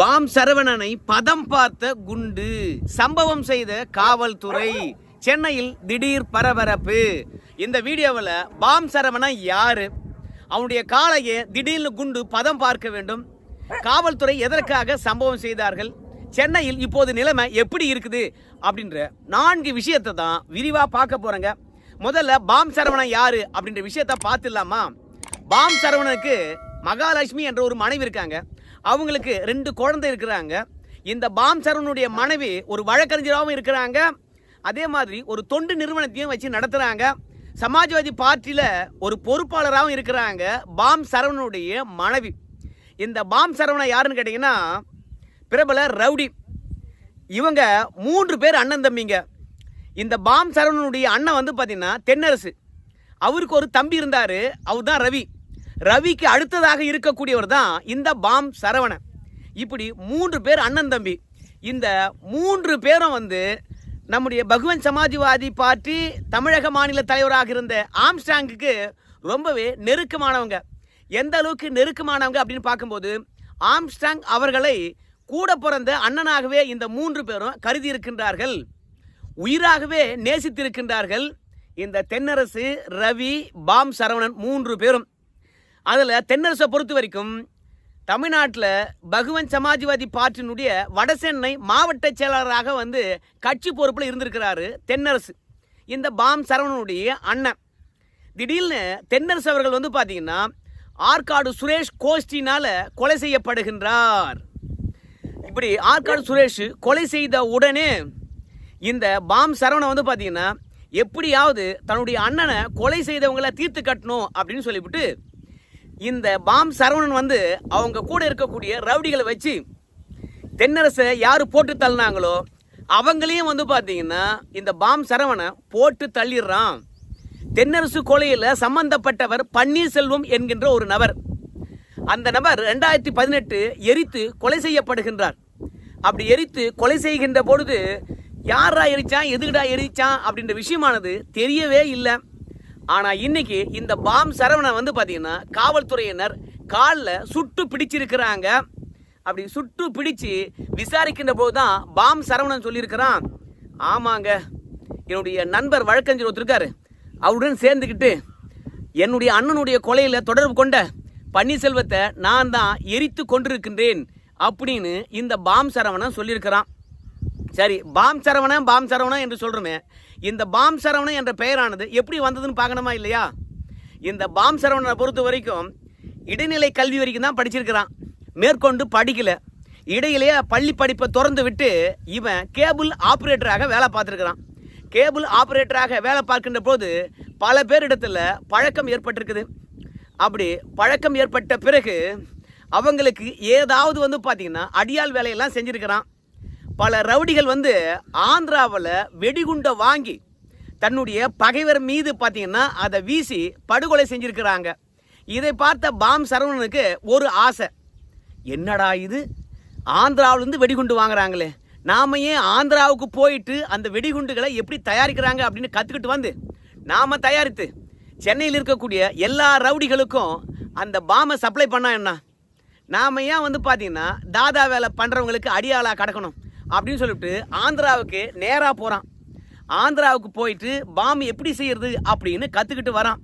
Bomb சரவணனை பதம் பார்த்த குண்டு சம்பவம் செய்த காவல்துறை. சென்னையில் திடீர் பரபரப்பு. இந்த வீடியோவில் பாம் சரவணன் யாரு? அவனுடைய காலையை திடீர்னு குண்டு பதம் பார்க்க வேண்டும். காவல்துறை எதற்காக சம்பவம் செய்தார்கள்? சென்னையில் இப்போது நிலைமை எப்படி இருக்குது? அப்படின்ற நான்கு விஷயத்தை தான் விரிவாக பார்க்க போறேங்க. முதல்ல பாம் சரவணன் யாரு? அப்படின்ற விஷயத்த பார்த்துடலாமா? பாம் சரவணனுக்கு மகாலட்சுமி என்ற ஒரு மனைவி இருக்காங்க. அவங்களுக்கு ரெண்டு குழந்தை இருக்கிறாங்க. இந்த பாம் சரவனுடைய மனைவி ஒரு வழக்கறிஞராகவும் இருக்கிறாங்க. அதே மாதிரி ஒரு தொண்டு நிறுவனத்தையும் வச்சு நடத்துகிறாங்க சமாஜ்வாதி பார்ட்டியில் ஒரு பொறுப்பாளராகவும் இருக்கிறாங்க பாம் சரவனுடைய மனைவி. இந்த பாம் சரவணை யாருன்னு கேட்டிங்கன்னா பிரபல ரவுடி. இவங்க மூன்று பேர் அண்ணன் தம்பிங்க. இந்த பாம் சரவணனுடைய அண்ணன் வந்து பார்த்திங்கன்னா தென்னரசு. அவருக்கு ஒரு தம்பி இருந்தார். அவர் தான் ரவி. ரவிக்கு அடுத்ததாக இருக்கக்கூடியவர் தான் இந்த பாம் சரவணன். இப்படி மூன்று பேர் அண்ணன் தம்பி. இந்த மூன்று பேரும் வந்து நம்முடைய பகுவன் சமாஜ்வாதி பார்ட்டி தமிழக மாநில தலைவராக இருந்த ஆம்ஸ்டாங்குக்கு ரொம்பவே நெருக்கமானவங்க. எந்த அளவுக்கு நெருக்கமானவங்க அப்படின்னு பார்க்கும்போது ஆம்ஸ்டாங் அவர்களை கூட பிறந்த அண்ணனாகவே இந்த மூன்று பேரும் கருதி இருக்கின்றார்கள். உயிராகவே நேசித்திருக்கின்றார்கள். இந்த தென்னரசு ரவி பாம் சரவணன் மூன்று பேரும். அதில் தென்னரசை பொறுத்த வரைக்கும் தமிழ்நாட்டில் பகுவன் சமாஜ்வாதி பார்ட்டியினுடைய வடசென்னை மாவட்ட செயலாளராக வந்து கட்சி பொறுப்பில் இருந்திருக்கிறாரு தென்னரசு. இந்த பாம் சரவணனுடைய அண்ணன். திடீர்னு தென்னரசு அவர்கள் வந்து பார்த்தீங்கன்னா ஆற்காடு சுரேஷ் கோஷ்டினால் கொலை செய்யப்படுகின்றார். இப்படி ஆற்காடு சுரேஷ் கொலை செய்த உடனே இந்த பாம் சரவணன் வந்து பார்த்தீங்கன்னா எப்படியாவது தன்னுடைய அண்ணனை கொலை செய்தவங்களை தீர்த்து கட்டணும் அப்படின்னு சொல்லிவிட்டு இந்த பாம் சரவணன் வந்து அவங்க கூட இருக்கக்கூடிய ரவுடிகளை வச்சு தென்னரசை யார் போட்டு தள்ளினாங்களோ அவங்களையும் வந்து பார்த்தீங்கன்னா இந்த பாம் சரவணை போட்டு தள்ளிடுறான். தென்னரசு கொலையில் சம்பந்தப்பட்டவர் பன்னீர்செல்வம் என்கின்ற ஒரு நபர். அந்த நபர் ரெண்டாயிரத்தி பதினெட்டு எரித்து கொலை செய்யப்படுகின்றார். அப்படி எரித்து கொலை செய்கின்ற பொழுது யாரா எரிச்சான் எதுக்குடா எரிச்சான் அப்படின்ற விஷயமானது தெரியவே இல்லை. ஆனால் இன்னைக்கு இந்த பாம் சரவணன் வந்து பார்த்தீங்கன்னா காவல்துறையினர் காலில் சுட்டு பிடிச்சிருக்கிறாங்க. அப்படி சுட்டு பிடிச்சு விசாரிக்கின்ற போது தான் பாம் சரவணன் சொல்லியிருக்கிறான். ஆமாங்க என்னுடைய நண்பர் வழக்கறிஞர் ஒருத்தர் இருக்காரு அவருடன் சேர்ந்துக்கிட்டு என்னுடைய அண்ணனுடைய கொலையில் தொடர்பு கொண்ட பன்னீர்செல்வத்தை நான் தான் எரித்து கொண்டிருக்கின்றேன் அப்படின்னு இந்த பாம் சரவணன் சொல்லியிருக்கிறான். சரி பாம் சரவணன் பாம் சரவணன் என்று சொல்கிறோமே இந்த பாம் சரவணன் என்ற பெயரானது எப்படி வந்ததுன்னு பார்க்கணுமா இல்லையா? இந்த பாம் சரவணனை பொறுத்த வரைக்கும் இடைநிலை கல்வி வரைக்கும் தான் படிச்சிருக்கிறான். மேற்கொண்டு படிக்கல. இடையிலேயே பள்ளி படிப்பை திறந்து விட்டு இவன் கேபிள் ஆப்ரேட்டராக வேலை பார்த்துருக்கிறான். கேபிள் ஆப்ரேட்டராக வேலை பார்க்கின்ற போது பல பேரிடத்தில் பழக்கம் ஏற்பட்டிருக்குது. அப்படி பழக்கம் ஏற்பட்ட பிறகு அவங்களுக்கு ஏதாவது வந்து பார்த்திங்கன்னா அடியால் வேலையெல்லாம் செஞ்சுருக்கிறான். பல ரவுடிகள் வந்து ஆந்திராவில் வெடிகுண்டை வாங்கி தன்னுடைய பகைவர் மீது பார்த்தீங்கன்னா அதை வீசி படுகொலை செஞ்சுருக்கிறாங்க. இதை பார்த்த பாம் சரவணனுக்கு ஒரு ஆசை. என்னடா இது? ஆந்திராவிலேருந்து வெடிகுண்டு வாங்குறாங்களே. நாம ஏன் ஆந்திராவுக்கு போயிட்டு அந்த வெடிகுண்டுகளை எப்படி தயாரிக்கிறாங்க அப்படின்னு கற்றுக்கிட்டு வந்து நாம் தயாரித்து சென்னையில் இருக்கக்கூடிய எல்லா ரவுடிகளுக்கும் அந்த பாமை சப்ளை பண்ணா என்ன? நாம ஏன் வந்து பார்த்தீங்கன்னா தாதா வேலை பண்ணுறவங்களுக்கு அடியாளாக கிடக்கணும். அப்படின்னு சொல்லிட்டு ஆந்திராவுக்கு நேராக போகிறான் ஆந்திராவுக்கு போயிட்டு பாம் எப்படி செய்கிறது அப்படின்னு கற்றுக்கிட்டு வரான்.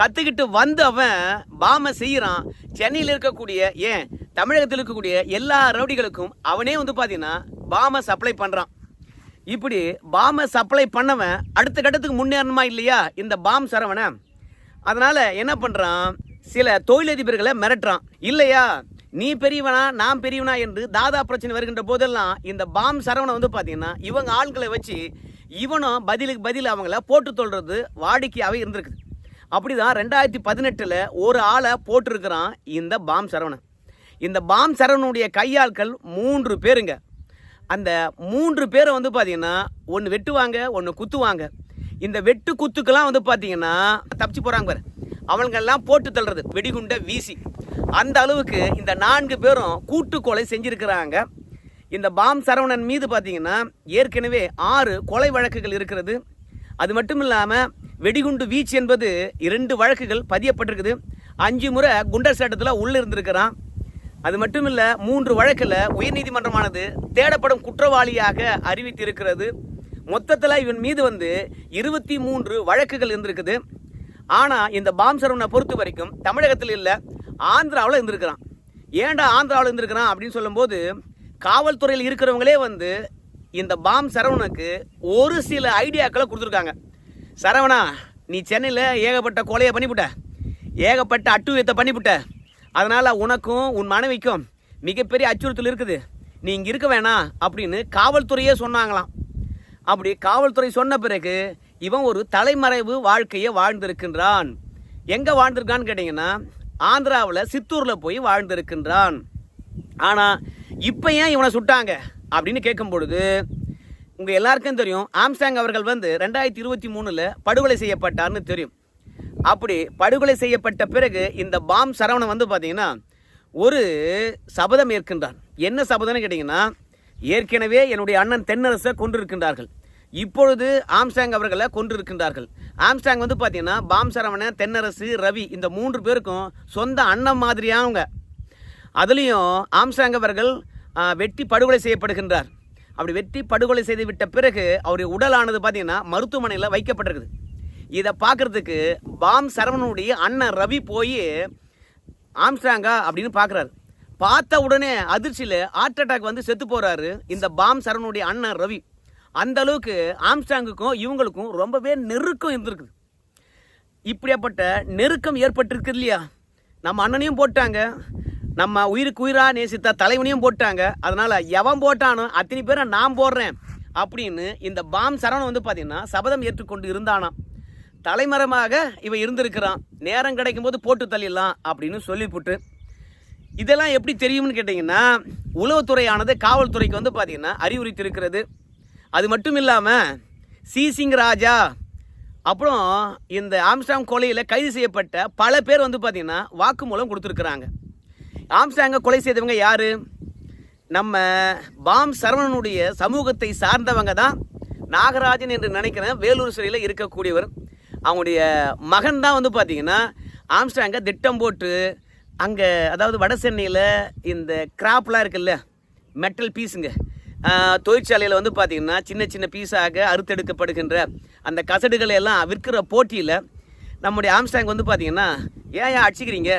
கற்றுக்கிட்டு வந்து அவன் பாமை செய்கிறான் சென்னையில் இருக்கக்கூடிய ஏன் தமிழகத்தில் இருக்கக்கூடிய எல்லா ரவுடிகளுக்கும் அவனே வந்து பார்த்தீங்கன்னா பாமை சப்ளை பண்ணுறான் இப்படி பாமை சப்ளை பண்ணவன் அடுத்த கட்டத்துக்கு முன்னேறணுமா இல்லையா இந்த பாம் சரவணன்? அதனால் என்ன பண்ணுறான் சில தொழிலதிபர்களை மிரட்டுறான். இல்லையா? நீ பெரியவனா நான் பெரியவனா என்று தாதா பிரச்சனை வருகின்ற போதெல்லாம் இந்த பாம் சரவணை வந்து பார்த்தீங்கன்னா இவங்க ஆட்களை வச்சு இவனும் பதிலுக்கு பதில் அவங்கள போட்டு தொல்றது வாடிக்கையாகவே இருந்திருக்குது. அப்படிதான் ரெண்டாயிரத்தி பதினெட்டில் ஒரு ஆளை போட்டிருக்கிறான் இந்த பாம் சரவணன். இந்த பாம் சரவணனுடைய கையாட்கள் மூன்று பேருங்க. அந்த மூன்று பேரை வந்து பார்த்தீங்கன்னா ஒன்று வெட்டுவாங்க ஒன்று குத்துவாங்க. இந்த வெட்டு குத்துக்கெல்லாம் வந்து பார்த்தீங்கன்னா தப்பிச்சு போகிறாங்க பாரு. அவங்களெல்லாம் போட்டு தள்ளுறது வெடிகுண்டை வீசி. அந்த அளவுக்கு இந்த நான்கு பேரும் கூட்டு கொலை செஞ்சிருக்கிறாங்க. இந்த பாம் சரவணன் மீது பார்த்தீங்கன்னா ஏற்கனவே ஆறு கொலை வழக்குகள் இருக்கிறது. அது மட்டும் இல்லாமல் வெடிகுண்டு வீச்சு என்பது இரண்டு வழக்குகள் பதியப்பட்டிருக்குது. அஞ்சு முறை குண்டர் சட்டத்தில் உள்ளே இருந்திருக்கிறான். அது மட்டும் இல்லை மூன்று வழக்கில் உயர்நீதிமன்றமானது தேடப்படும் குற்றவாளியாக அறிவித்திருக்கிறது. மொத்தத்தில் இவன் மீது வந்து இருபத்தி மூன்று வழக்குகள் இருந்திருக்குது. ஆனால் இந்த பாம் சரவணை பொறுத்த வரைக்கும் தமிழகத்தில் இல்லை ஆந்திராவில் இருந்திருக்கிறான். ஏன்டா ஆந்திராவில் இருந்திருக்கிறான் அப்படின்னு சொல்லும்போது காவல்துறையில் இருக்கிறவங்களே வந்து இந்த பாம் சரவணனுக்கு ஒரு சில ஐடியாக்களை கொடுத்துருக்காங்க. சரவணா நீ சென்னையில் ஏகப்பட்ட கொலையை பண்ணிவிட்ட ஏகப்பட்ட அட்டுவியத்தை பண்ணிவிட்ட அதனால் உனக்கும் உன் மனைவிக்கும் மிகப்பெரிய அச்சுறுத்தல் இருக்குது. நீ இங்கே இருக்க வேணாம் அப்படின்னு காவல்துறையே சொன்னாங்களாம். அப்படி காவல்துறை சொன்ன பிறகு இவன் ஒரு தலைமறைவு வாழ்க்கையை வாழ்ந்திருக்கின்றான். எங்கே வாழ்ந்திருக்கான்னு கேட்டிங்கன்னா ஆந்திராவில் சித்தூரில் போய் வாழ்ந்திருக்கின்றான். ஆனால் இப்போ ஏன் இவனை சுட்டாங்க? அப்படின்னு கேட்கும் பொழுது உங்கள் எல்லாருக்கும் தெரியும் ஆம்சாங் அவர்கள் வந்து ரெண்டாயிரத்தி இருபத்தி மூணில் படுகொலை செய்யப்பட்டார்னு தெரியும். அப்படி படுகொலை செய்யப்பட்ட பிறகு இந்த பாம் சரவணன் வந்து பார்த்தீங்கன்னா ஒரு சபதம் ஏற்கின்றான். என்ன சபதம்னு கேட்டிங்கன்னா ஏற்கனவே என்னுடைய அண்ணன் தென்னரசை கொண்டிருக்கின்றார்கள் இப்பொழுது ஆம்சாங் அவர்களை கொண்டிருக்கின்றார்கள் ஆம்சாங் வந்து பார்த்தீங்கன்னா பாம் சரவணன் தென்னரசு ரவி இந்த மூன்று பேருக்கும் சொந்த அண்ணன் மாதிரியானவங்க அதுலேயும் ஆம்சாங் அவர்கள் வெட்டி படுகொலை செய்யப்படுகின்றார். அப்படி வெட்டி படுகொலை செய்து விட்ட பிறகு அவருடைய உடலானது பார்த்தீங்கன்னா மருத்துவமனையில் வைக்கப்பட்டிருக்குது. இதை பார்க்குறதுக்கு பாம் சரவணனுடைய அண்ணன் ரவி போய் ஆம்ஸ்டாங்கா அப்படின்னு பார்க்குறாரு. பார்த்த உடனே அதிர்ச்சியில் ஹார்ட் அட்டாக் வந்து செத்து போகிறாரு இந்த பாம் சரவணுடைய அண்ணன் ரவி. அந்த அளவுக்கு ஆம்ஸ்டாங்குக்கும் இவங்களுக்கும் ரொம்பவே நெருக்கம் இருந்திருக்குது. இப்படியாப்பட்ட நெருக்கம் ஏற்பட்டிருக்கு இல்லையா? நம்ம அண்ணனையும் போட்டாங்க. நம்ம உயிருக்கு உயிராக நேசித்த தலைவனையும் போட்டாங்க. அதனால் எவன் போட்டானோ அத்தனை பேரை நான் போடுறேன் அப்படின்னு இந்த பாம் சரவணன் வந்து பார்த்தீங்கன்னா சபதம் ஏற்றுக்கொண்டு இருந்தானாம். தலைமறைமாக இவன் இருந்திருக்கிறான். நேரம் கிடைக்கும் போது போட்டு தள்ளிடலாம் அப்படின்னு சொல்லிவிட்டு இதெல்லாம் எப்படி தெரியும்னு கேட்டிங்கன்னா உளவுத்துறையானது காவல்துறைக்கு வந்து பார்த்தீங்கன்னா அறிவுறுத்தியிருக்கிறது. அது மட்டும் இல்லாமல் சிசிங் ராஜா அப்புறம் இந்த ஆம்ஸ்டாங் கொலையில் கைது செய்யப்பட்ட பல பேர் வந்து பார்த்திங்கன்னா வாக்குமூலம் கொடுத்துருக்குறாங்க. ஆம்ஸ்டாங்கை கொலை செய்தவங்க யார்? நம்ம பாம் சரவணனுடைய சமூகத்தை சார்ந்தவங்க தான். நாகராஜன் என்று நினைக்கிறேன் வேலூர் சிறையில் இருக்கக்கூடியவர். அவங்களுடைய மகன் தான் வந்து பார்த்திங்கன்னா ஆம்ஸ்டாங்கை திட்டம் போட்டு அங்கே அதாவது வட சென்னையில் இந்த கிராப்லாம் இருக்குல்ல மெட்டல் பீஸுங்க தொழிற்சாலையில் வந்து பார்த்தீங்கன்னா சின்ன சின்ன பீஸாக அறுத்தெடுக்கப்படுகின்ற அந்த கசடுகளை எல்லாம் விற்கிற போட்டியில் நம்முடைய ஆம்ஸ்டாங் வந்து பார்த்திங்கன்னா ஏன் ஏன் அடிச்சிக்கிறீங்க?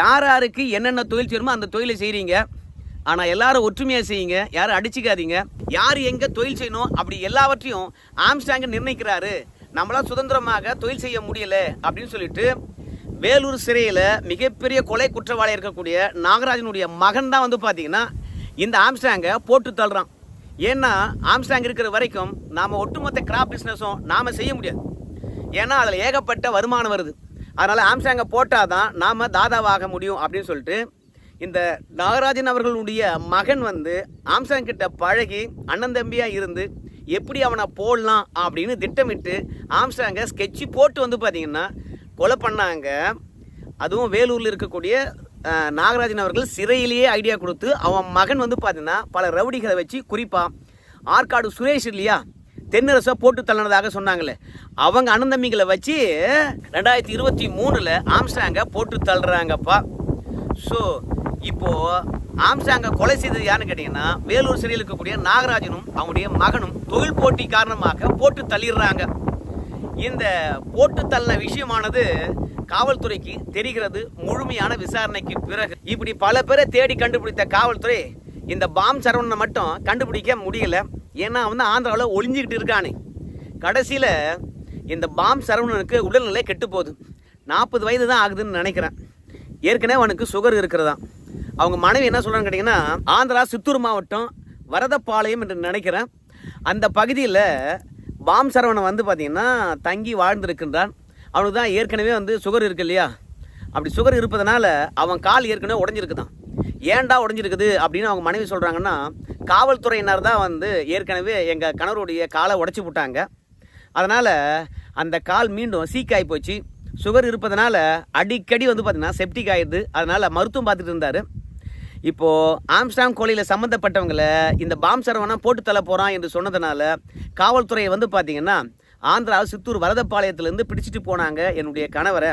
யார் யாருக்கு என்னென்ன தொழில் செய்யணுமோ அந்த தொழிலை செய்கிறீங்க ஆனால் எல்லாரும் ஒற்றுமையாக செய்யுங்க. யாரும் அடிச்சிக்காதீங்க. யார் எங்கே தொழில் செய்யணும்? அப்படி எல்லாவற்றையும் ஆம்ஸ்டாங் நிர்ணயிக்கிறாரு. நம்மளால் சுதந்திரமாக தொழில் செய்ய முடியல. அப்படின்னு சொல்லிட்டு வேலூர் சிறையில் மிகப்பெரிய கொலை குற்றவாளி இருக்கக்கூடிய நாகராஜனுடைய மகன் தான் வந்து பார்த்தீங்கன்னா இந்த ஆம்ஸ்டாங்கை போட்டு தள்ளுறான். ஏன்னா ஆம்ஸ்டாங் இருக்கிற வரைக்கும் நாம் ஒட்டுமொத்த கிராப் பிஸ்னஸும் நாம் செய்ய முடியாது. ஏன்னா அதில் ஏகப்பட்ட வருமானம் வருது. அதனால் ஆம்ஸ்டாங்கை போட்டால் தான் நாம் தாதாவாக முடியும் அப்படின்னு சொல்லிட்டு இந்த நாகராஜன் அவர்களுடைய மகன் வந்து ஆம்ஸ்டாங் கிட்ட பழகி அண்ணன் தம்பியாக இருந்து எப்படி அவனை போடலாம் அப்படின்னு திட்டமிட்டு ஆம்ஸ்டாங்கை ஸ்கெட்சு போட்டு வந்து பார்த்தீங்கன்னா கொலை பண்ணாங்க. அதுவும் வேலூரில் இருக்கக்கூடிய நாகராஜன் அவர்கள் சிறையிலேயே ஐடியா கொடுத்து அவன் மகன் வந்து பார்த்தீங்கன்னா பல ரவுடிகளை வச்சு குறிப்பாக ஆற்காடு சுரேஷ் இல்லையா? தென்னரசை போட்டு தள்ளினதாக சொன்னாங்களே. அவங்க அண்ணன் வச்சு ரெண்டாயிரத்தி இருபத்தி மூணில் ஆம்ஸ்டாங்கை போட்டு தள்ளுறாங்கப்பா. ஸோ இப்போ ஆம்ஸ்டாங்கை கொலை செய்தது யாருன்னு கேட்டிங்கன்னா வேலூர் சிறையில் இருக்கக்கூடிய நாகராஜனும் அவங்களுடைய மகனும் தொழில் போட்டி காரணமாக போட்டு தள்ளிடுறாங்க. இந்த போட்டு தள்ளின விஷயமானது காவல்துறைக்கு தெரிகிறது முழுமையான விசாரணைக்கு பிறகு. இப்படி பல பேரை தேடி கண்டுபிடித்த காவல்துறை இந்த பாம் சரவணனை மட்டும் கண்டுபிடிக்க முடியல. ஏன்னா வந்து ஆந்திராவில் ஒளிஞ்சிக்கிட்டு இருக்கானே. கடைசியில் இந்த பாம் சரவணனுக்கு உடல்நிலை கெட்டு போகுது. நாற்பது வயது தான் ஆகுதுன்னு நினைக்கிறேன். ஏற்கனவே அவனுக்கு சுகர் இருக்கிறதா. அவங்க மனைவி என்ன சொல்கிறான்னு கேட்டிங்கன்னா ஆந்திரா சித்தூர் மாவட்டம் வரதப்பாளையம் என்று நினைக்கிறேன். அந்த பகுதியில் பாம் சரவணன் வந்து பார்த்திங்கன்னா தங்கி வாழ்ந்திருக்கின்றான். அவனுக்கு தான் ஏற்கனவே வந்து சுகர் இருக்கு இல்லையா? அப்படி சுகர் இருப்பதனால அவன் கால் ஏற்கனவே உடஞ்சிருக்குதான். ஏன்டா உடஞ்சிருக்குது அப்படின்னு அவங்க மனைவி சொல்கிறாங்கன்னா காவல்துறையினர் தான் வந்து ஏற்கனவே எங்கள் கணவருடைய காலை உடச்சி விட்டாங்க. அதனால் அந்த கால் மீண்டும் சீக்காய் போச்சு. சுகர் இருப்பதனால அடிக்கடி வந்து பார்த்திங்கன்னா செப்டிக் ஆயிடுது. அதனால் மருத்துவம் பார்த்துட்டு இருந்தார். இப்போது ஆம்ஸ்டாங் கொலையில் சம்மந்தப்பட்டவங்களை இந்த பாம் சரவணா போட்டு தள்ள போகிறான் என்று சொன்னதுனால காவல்துறையை வந்து பார்த்திங்கன்னா ஆந்திரா சித்தூர் வரதப்பாளையத்துலேருந்து பிடிச்சிட்டு போனாங்க என்னுடைய கணவரை.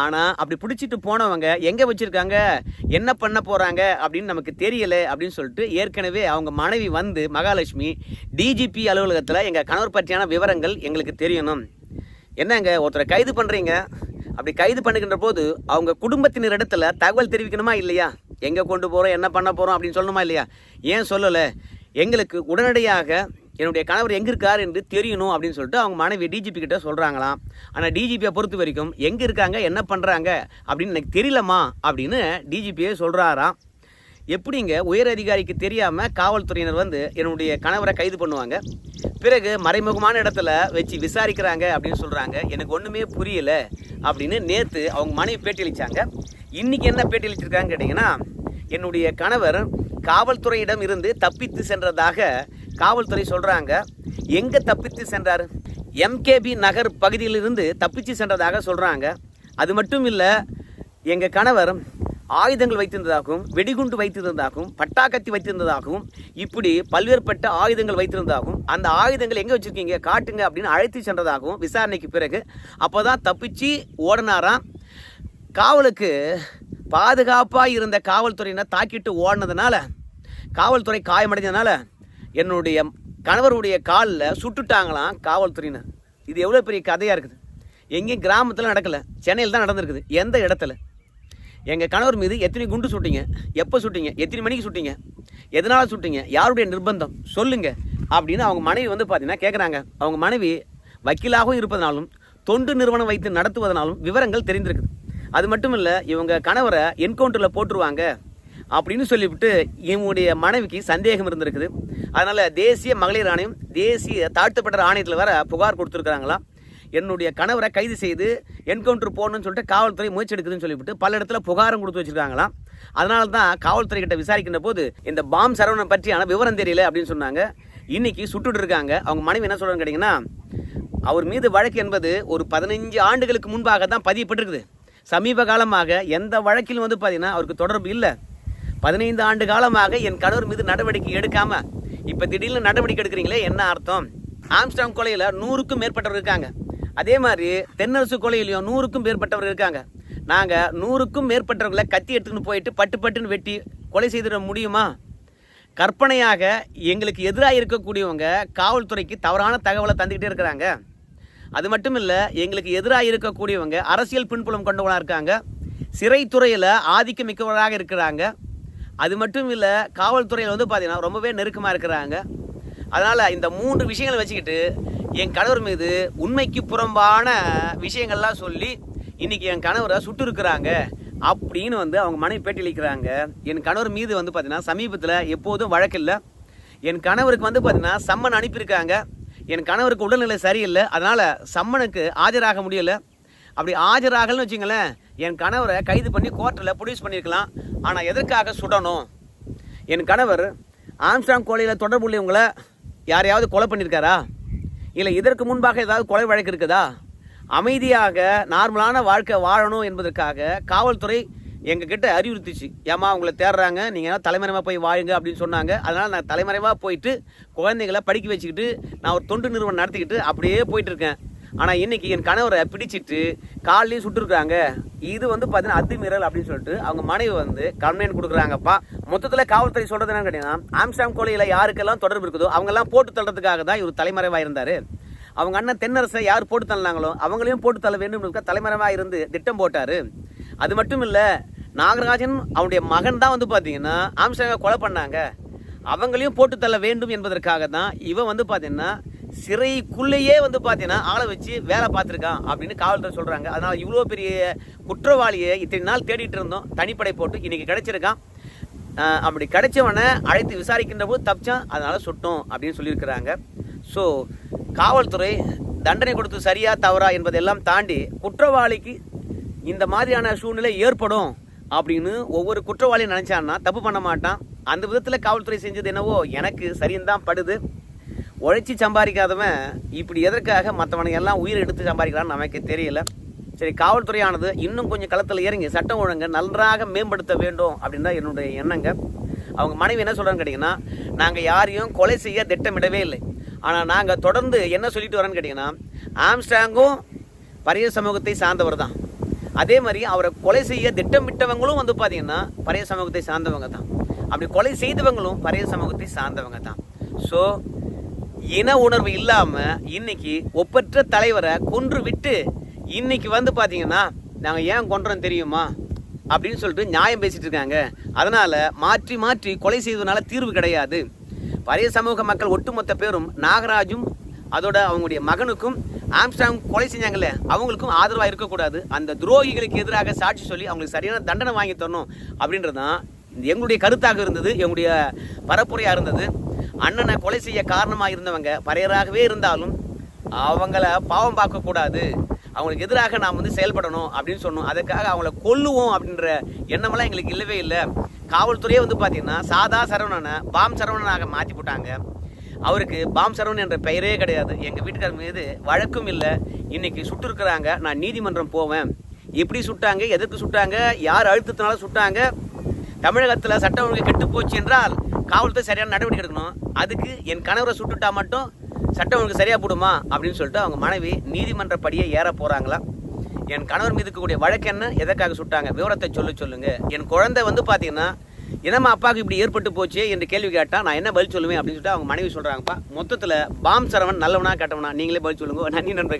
ஆனால் அப்படி பிடிச்சிட்டு போனவங்க எங்கே வச்சுருக்காங்க? என்ன பண்ண போகிறாங்க அப்படின்னு நமக்கு தெரியலை அப்படின்னு சொல்லிட்டு ஏற்கனவே அவங்க மனைவி வந்து மகாலட்சுமி டிஜிபி அலுவலகத்தில் எங்கள் கணவர் பற்றியான விவரங்கள் எங்களுக்கு தெரியணும். என்னங்க ஒருத்தரை கைது பண்ணுறீங்க அப்படி கைது பண்ணுகின்ற போது அவங்க குடும்பத்தினர் இடத்துல தகவல் தெரிவிக்கணுமா இல்லையா? எங்கே கொண்டு போகிறோம் என்ன பண்ண போகிறோம் அப்படின்னு சொல்லணுமா இல்லையா? ஏன் சொல்லலை? எங்களுக்கு உடனடியாக என்னுடைய கணவர் எங்கே இருக்கார் என்று தெரியணும் அப்படின்னு சொல்லிட்டு அவங்க மனைவி டிஜிபி கிட்ட சொல்கிறாங்களாம் ஆனால் டிஜிபியை பொறுத்த வரைக்கும் எங்கே இருக்காங்க என்ன பண்ணுறாங்க அப்படின்னு எனக்கு தெரியலம்மா அப்படின்னு டிஜிபியே சொல்கிறாராம் எப்படிங்க உயர் அதிகாரிக்கு தெரியாமல் காவல்துறையினர் வந்து என்னுடைய கணவரை கைது பண்ணுவாங்க. பிறகு மறைமுகமான இடத்துல வச்சு விசாரிக்கிறாங்க அப்படின்னு சொல்கிறாங்க எனக்கு ஒன்றுமே புரியல அப்படின்னு நேற்று அவங்க மனைவி பேட்டியளிச்சாங்க. இன்றைக்கி என்ன பேட்டியளிச்சிருக்காங்க கேட்டிங்கன்னா என்னுடைய கணவர் காவல்துறையிடம் இருந்து தப்பித்து சென்றதாக காவல்துறை சொல்கிறாங்க எங்கே தப்பித்து சென்றார்? எம்கேபி நகர் பகுதியிலிருந்து தப்பிச்சு சென்றதாக சொல்கிறாங்க அது மட்டும் இல்லை எங்கள் கணவர் ஆயுதங்கள் வைத்திருந்ததாகவும் வெடிகுண்டு வைத்திருந்ததாகவும் பட்டாக்கத்தி வைத்திருந்ததாகவும் இப்படி பல்வேறுபட்ட ஆயுதங்கள் வைத்திருந்ததாகவும் அந்த ஆயுதங்கள் எங்கே வச்சுருக்கீங்க காட்டுங்க அப்படின்னு அழைத்து சென்றதாகவும் விசாரணைக்கு பிறகு அப்போ தான் தப்பிச்சு ஓடினாராம். காவலுக்கு பாதுகாப்பாக இருந்த காவல்துறையினர் தாக்கிட்டு ஓடினதுனால காவல்துறை காயமடைஞ்சதுனால என்னுடைய கணவருடைய காலில் சுட்டுட்டாங்களாம் காவல்துறையினர். இது எவ்வளோ பெரிய கதையாக இருக்குது. எங்கேயும் கிராமத்தில் நடக்கலை. சென்னையில் தான் நடந்திருக்குது. எந்த இடத்துல? எங்கள் கணவர் மீது எத்தனை குண்டு சுட்டிங்க? எப்போ சுட்டீங்க? எத்தனை மணிக்கு சுட்டிங்க? எதனால் சுட்டீங்க? யாருடைய நிர்பந்தம்? சொல்லுங்கள் அப்படின்னு அவங்க மனைவி வந்து பார்த்தீங்கன்னா கேட்குறாங்க அவங்க மனைவி வக்கீலாகவும் இருப்பதனாலும் தொண்டு நிறுவனம் வைத்து நடத்துவதனாலும் விவரங்கள் தெரிந்திருக்குது. அது மட்டும் இல்லை இவங்க கணவரை என்கவுண்டரில் போட்டுருவாங்க. அப்படின்னு சொல்லிவிட்டு இவனுடைய மனைவிக்கு சந்தேகம் இருந்திருக்குது. அதனால் தேசிய மகளிர் ஆணையம் தேசிய தாழ்த்தப்பட்ட ஆணையத்தில் வர புகார் கொடுத்துருக்குறாங்களாம். என்னுடைய கணவரை கைது செய்து என்கவுண்டர் போடணும்னு சொல்லிட்டு காவல்துறை முயற்சி எடுக்குதுன்னு சொல்லிவிட்டு பல இடத்துல புகாரும் கொடுத்து வச்சிருக்காங்களாம். அதனால தான் காவல்துறை கிட்ட விசாரிக்கின்ற போது இந்த பாம் சரவணன் பற்றியான விவரம் தெரியல அப்படின்னு சொன்னாங்க. இன்னைக்கு சுட்டுட்டு இருக்காங்க. அவங்க மனைவி என்ன சொல்கிறாங்க கேட்டிங்கன்னா அவர் மீது வழக்கு என்பது ஒரு பதினஞ்சு ஆண்டுகளுக்கு முன்பாக தான் பதியப்பட்டிருக்குது. சமீப காலமாக எந்த வழக்கிலும் வந்து பார்த்தீங்கன்னா அவருக்கு தொடர்பு இல்லை. பதினைந்து ஆண்டு காலமாக என் கணவர் மீது நடவடிக்கை எடுக்காம இப்போ திடீர்னு நடவடிக்கை எடுக்கிறீங்களே என்ன அர்த்தம்? ஆம்ஸ்டாங் கொலையில் நூறுக்கும் மேற்பட்டவர் இருக்காங்க. அதே மாதிரி தென்னரசு கொலையிலையும் நூறுக்கும் மேற்பட்டவர் இருக்காங்க. நாங்கள் நூறுக்கும் மேற்பட்டவர்களை கத்தி எடுத்துன்னு போயிட்டு பட்டு பட்டுன்னு வெட்டி கொலை செய்திட முடியுமா? கற்பனையாக எங்களுக்கு எதிராக இருக்கக்கூடியவங்க காவல்துறைக்கு தவறான தகவலை தந்துக்கிட்டே இருக்கிறாங்க. அது மட்டும் இல்லை எங்களுக்கு எதிராக இருக்கக்கூடியவங்க அரசியல் பின்புலம் கொண்டவங்களாக இருக்காங்க. சிறைத்துறையில் ஆதிக்கம் மிக்கவராக இருக்கிறாங்க. அது மட்டும் இல்லை காவல்துறையில் வந்து பார்த்தீங்கன்னா ரொம்பவே நெருக்கமாக இருக்கிறாங்க. அதனால் இந்த மூன்று விஷயங்களை வச்சுக்கிட்டு என் கணவர் மீது உண்மைக்கு புறம்பான விஷயங்கள்லாம் சொல்லி இன்றைக்கி என் கணவரை சுட்டு இருக்கிறாங்க அப்படின்னு வந்து அவங்க மனைவி பேட்டியளிக்கிறாங்க என் கணவர் மீது வந்து பார்த்தீங்கன்னா சமீபத்தில் எப்போதும் வழக்கில்லை என் கணவருக்கு வந்து பார்த்தீங்கன்னா சம்மன் அனுப்பியிருக்காங்க. என் கணவருக்கு உடல்நிலை சரியில்லை. அதனால் சம்மனுக்கு ஆஜராக முடியல. அப்படி ஆஜராகலன்னு வச்சுங்களேன் என் கணவரை கைது பண்ணி கோர்ட்டில் ப்ரொடியூஸ் பண்ணியிருக்கலாம் ஆனால் எதற்காக சுடணும்? என் கணவர் ஆம்ஸ்டாங் கொலையில் தொடர்புள்ளவங்களை யாரையாவது கொலை பண்ணியிருக்காரா இல்லை இதற்கு முன்பாக ஏதாவது கொலை வழக்கு இருக்குதா? அமைதியாக நார்மலான வாழ்க்கை வாழணும் என்பதற்காக காவல்துறை எங்ககிட்ட அறிவுறுத்திச்சு. ஏமா உங்களை தேடுறாங்க நீங்கள் தலைமறைவாக போய் வாழுங்க அப்படின்னு சொன்னாங்க. அதனால் நான் தலைமறைவாக போயிட்டு குழந்தைகளை படிக்க வச்சுக்கிட்டு நான் ஒரு தொண்டு நிறுவனம் நடத்திக்கிட்டு அப்படியே போயிட்டுருக்கேன் ஆனால் இன்றைக்கி என் கணவரை பிடிச்சிட்டு காலையும் சுட்டுருக்காங்க இது வந்து பார்த்தீங்கன்னா அத்துமீறல் அப்படின்னு சொல்லிட்டு அவங்க மனைவி வந்து கம்ப்ளைண்ட் கொடுக்குறாங்கப்பா. மொத்தத்தில் காவல்துறை சொல்கிறது என்னன்னு கேட்டிங்கன்னா ஆம்ஸ்டாம் கொலையில் யாருக்கெல்லாம் தொடர்பு இருக்குதோ அவங்கெல்லாம் போட்டு தள்ளுறதுக்காக தான் இவர் தலைமறைவாக இருந்தார். அவங்க அண்ணன் தென்னரசை யார் போட்டு தள்ளினாங்களோ அவங்களையும் போட்டு தள்ள வேண்டும் தலைமறைவாக இருந்து திட்டம் போட்டார். அது மட்டும் இல்லை நாகராஜன் அவனுடைய மகன் தான் வந்து பார்த்தீங்கன்னா ஆம்ஸ்டாங்கை கொலை பண்ணாங்க. அவங்களையும் போட்டு தள்ள வேண்டும் என்பதற்காக தான் இவன் வந்து பார்த்தீங்கன்னா சிறைக்குள்ளேயே வந்து பார்த்தீங்கன்னா ஆளை வச்சு வேலை பார்த்துருக்கான் அப்படின்னு காவல்துறை சொல்கிறாங்க அதனால் இவ்வளோ பெரிய குற்றவாளியை இத்தனை நாள் தேடிட்டு இருந்தோம். தனிப்படை போட்டு இன்றைக்கி கிடச்சிருக்கான். அப்படி கிடைச்சவனை அழைத்து விசாரிக்கின்ற போது தப்பிச்சான். அதனால் சுட்டோம் அப்படின்னு சொல்லியிருக்கிறாங்க. ஸோ காவல்துறை தண்டனை கொடுத்து சரியா தவறா என்பதெல்லாம் தாண்டி குற்றவாளிக்கு இந்த மாதிரியான சூழ்நிலை ஏற்படும் அப்படின்னு ஒவ்வொரு குற்றவாளியும் நினைச்சான்னா தப்பு பண்ண மாட்டான். அந்த விதத்தில் காவல்துறை செஞ்சது என்னவோ எனக்கு சரின்னு தான் படுது. உழைச்சி சம்பாதிக்காதவன் இப்படி எதற்காக மற்றவனை எல்லாம் உயிர் எடுத்து சம்பாதிக்கலாம்னு நமக்கு தெரியல. சரி காவல்துறையானது இன்னும் கொஞ்சம் களத்தில் இறங்கி சட்டம் ஒழுங்கை நன்றாக மேம்படுத்த வேண்டும் அப்படின்னு தான் என்னுடைய எண்ணங்க. அவங்க மனைவி என்ன சொல்கிறான்னு கேட்டிங்கன்னா நாங்கள் யாரையும் கொலை செய்ய திட்டமிடவே இல்லை. ஆனால் நாங்கள் தொடர்ந்து என்ன சொல்லிட்டு வரோன்னு கேட்டிங்கன்னா ஆம்ஸ்டாங்கும் பரைய சமூகத்தை சார்ந்தவர் தான். அதே மாதிரி அவரை கொலை செய்ய திட்டமிட்டவங்களும் வந்து பார்த்தீங்கன்னா பரைய சமூகத்தை சார்ந்தவங்க தான். அப்படி கொலை செய்தவங்களும் பரைய சமூகத்தை சார்ந்தவங்க தான். ஸோ இன உணர்வு இல்லாமல் இன்னைக்கு ஒப்பற்ற தலைவரை கொன்று விட்டு இன்னைக்கு வந்து பார்த்தீங்கன்னா நாங்கள் ஏன் கொன்றோம் தெரியுமா? அப்படின்னு சொல்லிட்டு நியாயம் பேசிட்டு இருக்காங்க. அதனால மாற்றி மாற்றி கொலை செய்வதனால தீர்வு கிடையாது. பழைய சமூக மக்கள் ஒட்டுமொத்த பேரும் நாகராஜும் அதோட அவங்களுடைய மகனுக்கும் ஆம்ஸ்டாங் கொலை செஞ்சாங்கல்ல அவங்களுக்கும் ஆதரவாக இருக்கக்கூடாது. அந்த துரோகிகளுக்கு எதிராக சாட்சி சொல்லி அவங்களுக்கு சரியான தண்டனை வாங்கி தரணும் அப்படின்றது தான் எங்களுடைய கருத்தாக இருந்தது எங்களுடைய பரப்புரையாக இருந்தது. அண்ணனை கொலை செய்ய காரணமாக இருந்தவங்க பறையராகவே இருந்தாலும் அவங்கள பாவம் பார்க்கக்கூடாது. அவங்களுக்கு எதிராக நாம் வந்து செயல்படணும் அப்படின்னு சொன்னோம். அதுக்காக அவங்கள கொல்லுவோம் அப்படின்ற எண்ணமெல்லாம் எங்களுக்கு இல்லவே இல்லை. காவல்துறையே வந்து பார்த்தீங்கன்னா சாதா சரவணனை பாம் சரவணனாக மாற்றி போட்டாங்க அவருக்கு பாம் சரவணன் என்ற பெயரே கிடையாது. எங்கள் வீட்டுக்காரர் மீது வழக்கும் இல்லை. இன்னைக்கு சுட்டிருக்கிறாங்க. நான் நீதிமன்றம் போவேன். எப்படி சுட்டாங்க? எதற்கு சுட்டாங்க? யார் அழுத்தத்தினால சுட்டாங்க? தமிழகத்தில் சட்டம் ஒழுங்கு கெட்டு போச்சு என்றால் காவல்துறை சரியான நடவடிக்கை எடுக்கணும். அதுக்கு என் கணவரை சுட்டுட்டா மட்டும் சட்டம் உங்களுக்கு சரியாக போடுமா? அப்படின்னு சொல்லிட்டு அவங்க மனைவி நீதிமன்ற படியே ஏற போகிறாங்களா என் கணவர் மீது இருக்கக்கூடிய வழக்கு என்ன? எதற்காக சுட்டாங்க? விவரத்தை சொல்ல சொல்லுங்க. என் குழந்தை வந்து பார்த்தீங்கன்னா என்னம்மா அப்பாவுக்கு இப்படி ஏற்பட்டு போச்சு என்று கேள்வி கேட்டால் நான் என்ன பதில் சொல்லுவேன் அப்படின்னு சொல்லிட்டு அவங்க மனைவி சொல்கிறாங்கப்பா மொத்தத்தில் பாம் சரவன் நல்லவனா கெட்டவனா? நீங்களே பதில் சொல்லுங்க. நன்றி நண்பர்கள்.